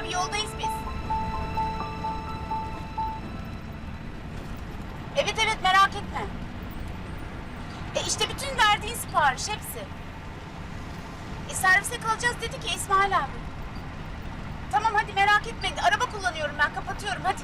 Abi yoldayız biz. Evet evet merak etme. E işte bütün verdiğin sipariş hepsi. E servise kalacağız dedi ki İsmail abi. Tamam hadi merak etme. Araba kullanıyorum ben kapatıyorum hadi.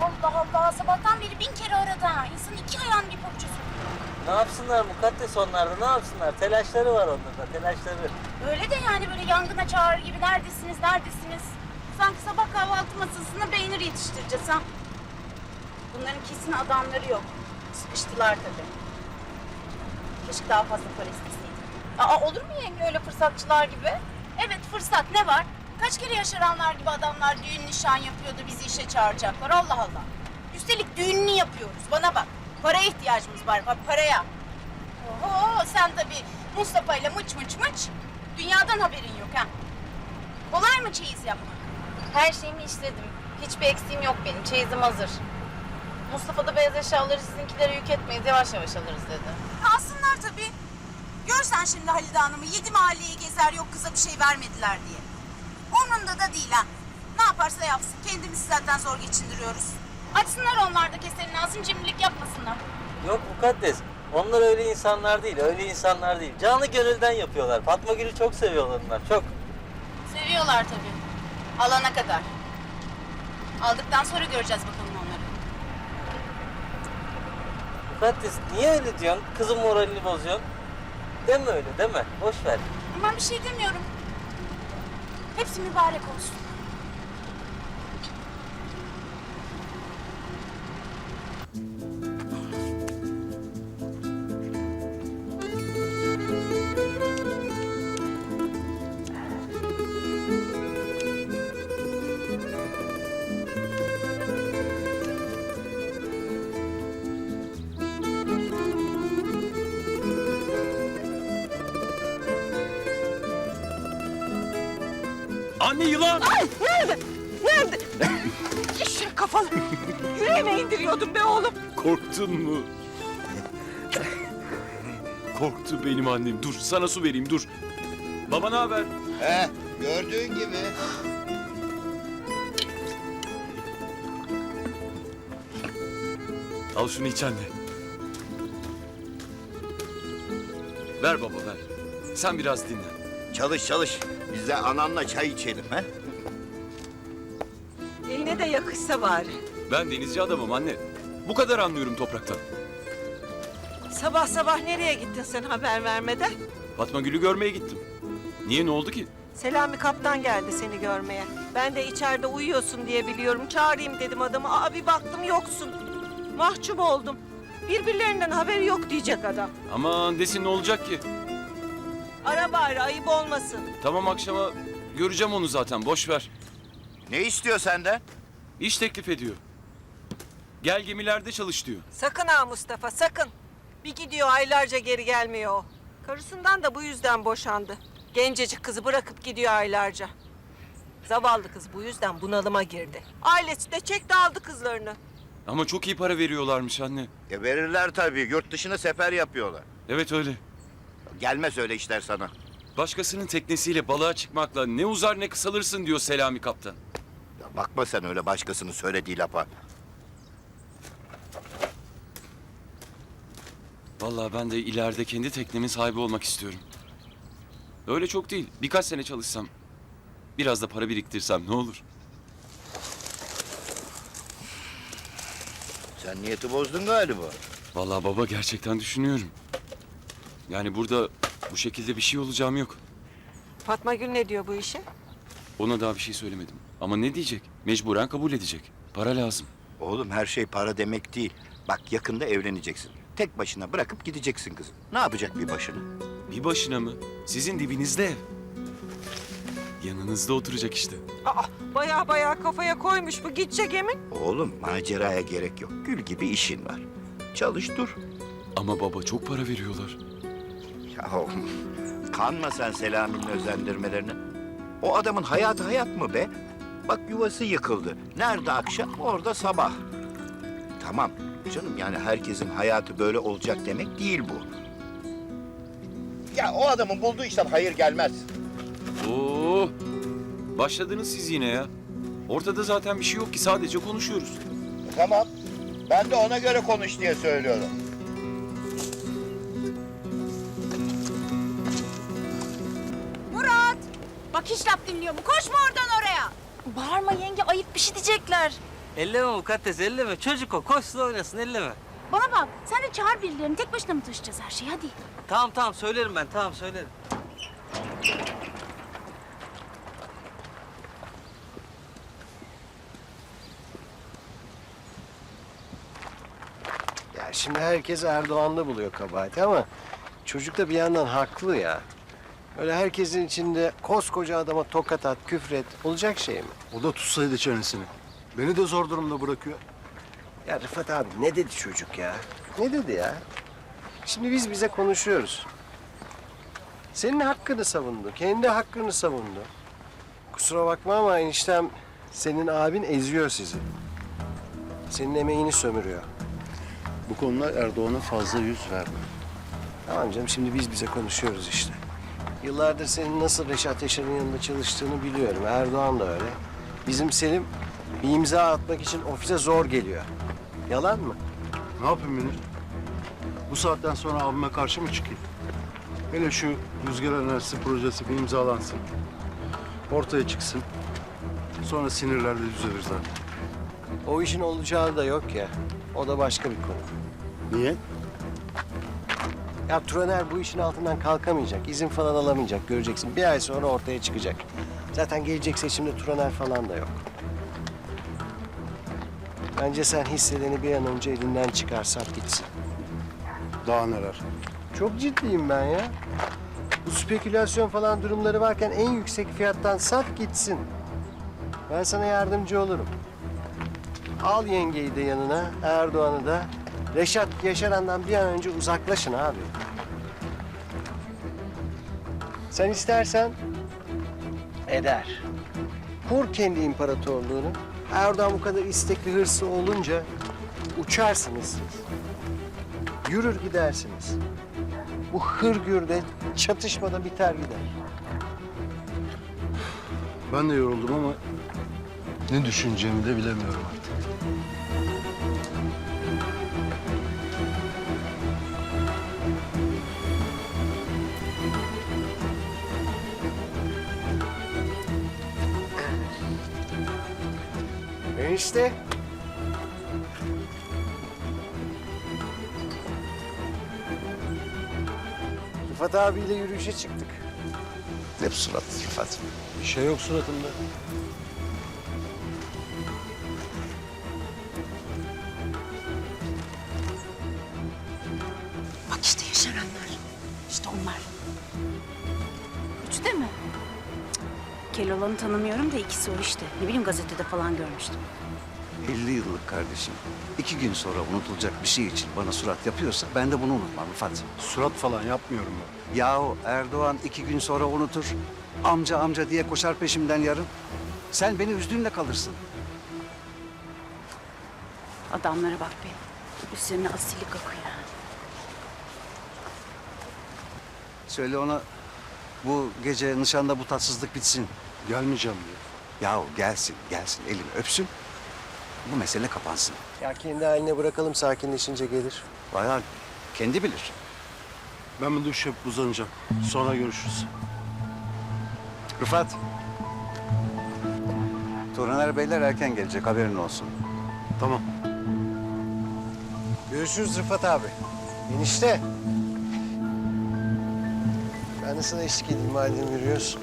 Allah Allah sabahtan beri bin kere aradı ha. İnsan iki ayağın bir pabucu. Ne yapsınlar mukaddes onlarda ne yapsınlar? Telaşları var onlarda telaşları. Öyle de yani böyle yangına çağırır gibi neredesiniz neredesiniz? Sanki sabah kahvaltı masasına peynir yetiştireceğiz ha. Bunların kesin adamları yok. Sıkıştılar tabii. Keşke daha fazla para isteseydim. Aa olur mu yenge öyle fırsatçılar gibi? Evet fırsat ne var? Kaç kere yaşaranlar gibi adamlar düğün nişan yapıyordu bizi işe çağıracaklar Allah Allah. Üstelik düğününü yapıyoruz bana bak. Paraya ihtiyacımız var bak paraya. Oho sen tabii Mustafa ile mıç mıç mıç. Dünyadan haberin yok ha. Kolay mı çeyiz yapmak? Her şeyimi işledim. Hiçbir eksiğim yok benim. Çeyizim hazır. Mustafa da beyaz eşyaları sizinkilere yük etmeyiz. Yavaş yavaş alırız dedi. Alsınlar tabii. Görsen şimdi Halide Hanım'ı yedi mahalleyi gezer yok kıza bir şey vermediler diye. Umrunda da değil ha. Ne yaparsa yapsın. Kendimizi zaten zor geçindiriyoruz. Açsınlar onlar da kesenin ağzını cimrilik yapmasınlar. Yok mukaddes. Onlar öyle insanlar değil, öyle insanlar değil. Canlı gönülden yapıyorlar. Fatma Gül'ü çok seviyorlar onlar, çok. Seviyorlar tabii. Alana kadar. Aldıktan sonra göreceğiz bakalım onları. Mukaddes niye öyle diyorsun? Kızın moralini bozuyorsun. Deme öyle, deme. Boş ver. Ben bir şey demiyorum. Hepsi mübarek olsun. Anne yılan! Nerede? Eşek kafalı. Yüreğime indiriyordum be oğlum. Korktun mu? Korktu benim annem. Dur sana su vereyim dur. Baba ne haber? He, gördüğün gibi. Al şunu iç anne. Ver baba ver. Sen biraz dinlen. Çalış çalış. Biz de ananla çay içelim he. Eline de yakışsa bari. Ben denizci adamım anne. Bu kadar anlıyorum topraktan. Sabah sabah nereye gittin sen haber vermeden? Fatma Gül'ü görmeye gittim. Niye ne oldu ki? Selami kaptan geldi seni görmeye. Ben de içeride uyuyorsun diye biliyorum. Çağırayım dedim adamı. Abi baktım yoksun. Mahcup oldum. Birbirlerinden haberi yok diyecek adam. Aman desin ne olacak ki? Ara bari ayıp olmasın. Tamam akşama göreceğim onu zaten boş ver. Ne istiyor senden? İş teklif ediyor. Gel gemilerde çalış diyor. Sakın ha Mustafa sakın. Bir gidiyor aylarca geri gelmiyor o. Karısından da bu yüzden boşandı. Gencecik kızı bırakıp gidiyor aylarca. Zavallı kız bu yüzden bunalıma girdi. Ailesi de çekti aldı kızlarını. Ama çok iyi para veriyorlarmış anne. E verirler tabii. Yurt dışına sefer yapıyorlar. Evet öyle. Gelmez öyle işler sana. Başkasının teknesiyle balığa çıkmakla ne uzar ne kısalırsın diyor Selami Kaptan. Ya bakma sen öyle başkasının söylediği lafa. Vallahi ben de ileride kendi teknemin sahibi olmak istiyorum. Öyle çok değil. Birkaç sene çalışsam. Biraz da para biriktirsem ne olur? Sen niyeti bozdun galiba. Vallahi baba gerçekten düşünüyorum. Yani burada bu şekilde bir şey olacağım yok. Fatma Gül ne diyor bu işe? Ona daha bir şey söylemedim. Ama ne diyecek? Mecburen kabul edecek. Para lazım. Oğlum her şey para demek değil. Bak yakında evleneceksin. Tek başına bırakıp gideceksin kızım. Ne yapacak bir başına? Bir başına mı? Sizin dibinizde ev. Yanınızda oturacak işte. Aa, baya baya kafaya koymuş bu gidecek emin. Oğlum maceraya gerek yok. Gül gibi işin var. Çalış dur. Ama baba çok para veriyorlar. Ya oğlum, kanma sen Selami'nin özendirmelerine. O adamın hayatı hayat mı be? Bak yuvası yıkıldı. Nerede akşam orada sabah. Tamam canım yani herkesin hayatı böyle olacak demek değil bu. Ya o adamın bulduğu işten hayır gelmez. Oo! Başladınız siz yine ya. Ortada zaten bir şey yok ki sadece konuşuyoruz. Tamam. Ben de ona göre konuş diye söylüyorum. Bak hiç laf dinliyor mu? Koşma oradan oraya. Bağırma yenge ayıp bir şey diyecekler. Elleme mukaddes elleme. Çocuk o. Koşsun oynasın elleme. Bana bak sen de çağır birilerini. Tek başına mı taşıyacağız her şeyi? Hadi. Tamam tamam söylerim ben. Tamam söylerim. Ya şimdi herkes Erdoğan'da buluyor kabahati ama çocuk da bir yandan haklı ya. Öyle herkesin içinde koskoca adama tokat at, küfret olacak şey mi? O da tutsaydı çenesini. Beni de zor durumda bırakıyor. Ya Rıfat abi ne dedi çocuk ya? Ne dedi ya? Şimdi biz bize konuşuyoruz. Senin hakkını savundu, kendi hakkını savundu. Kusura bakma ama eniştem senin abin eziyor sizi. Senin emeğini sömürüyor. Bu konuda Erdoğan'a fazla yüz verme. Tamam canım şimdi biz bize konuşuyoruz işte. Yıllardır senin nasıl Reşat Yaşar'ın yanında çalıştığını biliyorum. Erdoğan da öyle. Bizim Selim bir imza atmak için ofise zor geliyor. Yalan mı? Ne yapayım Münir? Bu saatten sonra abime karşı mı çıkayım? Hele şu rüzgar enerjisi projesi bir imzalansın. Ortaya çıksın. Sonra sinirlerle düzelir zaten. O işin olacağı da yok ya. O da başka bir konu. Niye? Ya Turaner bu işin altından kalkamayacak. izin falan alamayacak. Göreceksin. Bir ay sonra ortaya çıkacak. Zaten gelecek seçimde Turaner falan da yok. Bence sen hissedeni bir an önce elinden çıkar, sat gitsin. Daha neler? Çok ciddiyim ben ya. Bu spekülasyon falan durumları varken en yüksek fiyattan sat gitsin. Ben sana yardımcı olurum. Al yengeyi de yanına, Erdoğan'ı da. Reşat Yaşaran'dan bir an önce uzaklaşın abi. Sen istersen eder. Kur kendi imparatorluğunu. Erdoğan bu kadar istekli hırsı olunca uçarsınız siz. Yürür gidersiniz. Bu hırgürde çatışmada biter gider. Ben de yoruldum ama ne düşüneceğimi de bilemiyorum artık. Enişte. Rıfat abiyle yürüyüşe çıktık. Ne surat Rıfat? Bir şey yok suratımda. Bak işte yaşaranlar. İşte Cık. Keloğlan'ı tanımıyorum da ikisi o işte. Ne bileyim gazetede falan görmüştüm. 50 yıllık kardeşim. iki gün sonra unutulacak bir şey için bana surat yapıyorsa ben de bunu unutmam Rıfat. Surat falan yapmıyorum ben. Yahu Erdoğan iki gün sonra unutur. Amca amca diye koşar peşimden yarın. Sen beni üzdüğünle kalırsın. Adamlara bak be. Üstlerine asillik akıyor. Söyle ona bu gece nişanda bu tatsızlık bitsin. Gelmeyeceğim diyor. Yahu gelsin gelsin elimi öpsün. Bu mesele kapansın. Ya kendi haline bırakalım sakinleşince gelir. Bayağı kendi bilir. Ben bir duş yapıp uzanacağım. Sonra görüşürüz. Rıfat. Turaner Beyler erken gelecek haberin olsun. Tamam. Görüşürüz Rıfat abi. Enişte. De sana eşlik edeyim madem yürüyorsun.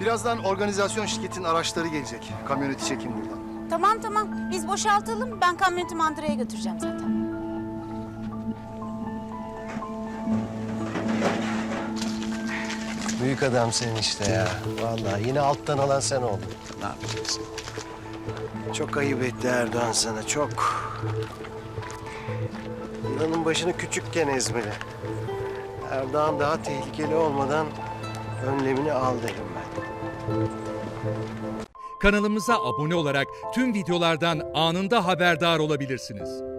Birazdan organizasyon şirketin araçları gelecek. Kamyoneti çekin buradan. Tamam tamam. Biz boşaltalım. Ben kamyoneti mandıraya götüreceğim zaten. Büyük adam senin işte ya. Vallahi yine alttan alan sen oldun. Ne yapacaksın? Çok ayıp etti Erdoğan sana, çok. Yılanın başını küçükken ezmeli. Erdoğan daha tehlikeli olmadan önlemini al derim ben. Kanalımıza abone olarak tüm videolardan anında haberdar olabilirsiniz.